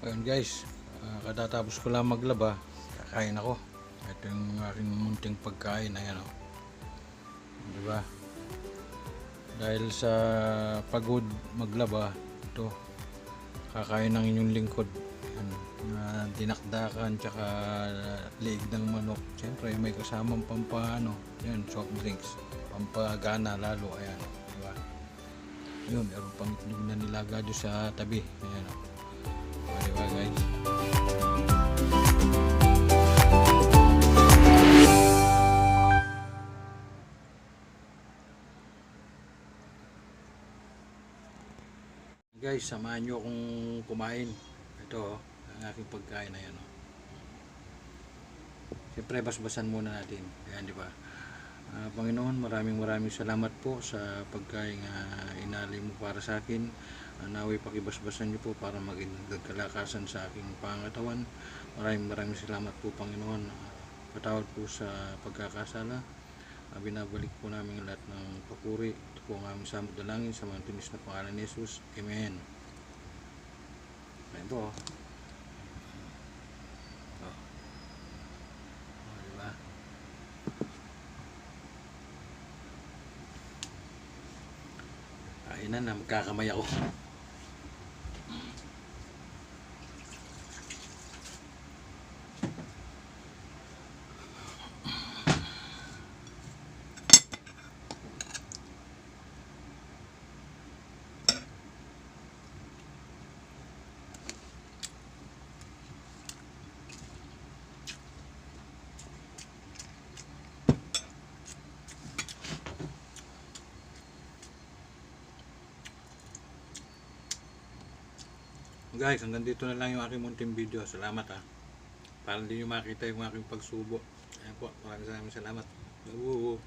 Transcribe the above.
guys, ah, katatapos ko lang maglaba, kakain ako. Ito yung aking munting pagkain, ayan o. Di ba? Dahil sa pagod maglaba, ito, kakain ng inyong lingkod. Yan, na dinakdakan, tsaka liig ng manok. Siyempre, may kasamang pampano, yan, soft drinks. Pampagana lalo, ayan. Di ba? Yun, meron pang itlog na nilaga doon sa tabi. Ayan o. O, di ba guys? Guys, samahan nyo akong kumain. Ito, oh, ang aking pagkain na yan. Oh. Siyempre, basbasan muna natin. Ayan, di ba? Ah, Panginoon, maraming maraming salamat po sa pagkain uh, inali mo para sa akin. Uh, naway pakibasbasan niyo po para maging kalakasan sa aking pangatawan. Maraming maraming salamat po Panginoon. Uh, patawad po sa pagkakasala. Uh, binabalik po namin lahat ng papuri. Ito po ang aming samot dalangin sa mga tunis na pangalan ni Jesus. Amen. Ayan po. oh. Oh. Oh, diba? Ayun na, magkakamay ako. Guys, hanggang dito na lang yung aking munting video. Salamat ha. Para hindi nyo makita yung aking pagsubo. Ayan po, maraming maraming salamat. Woo!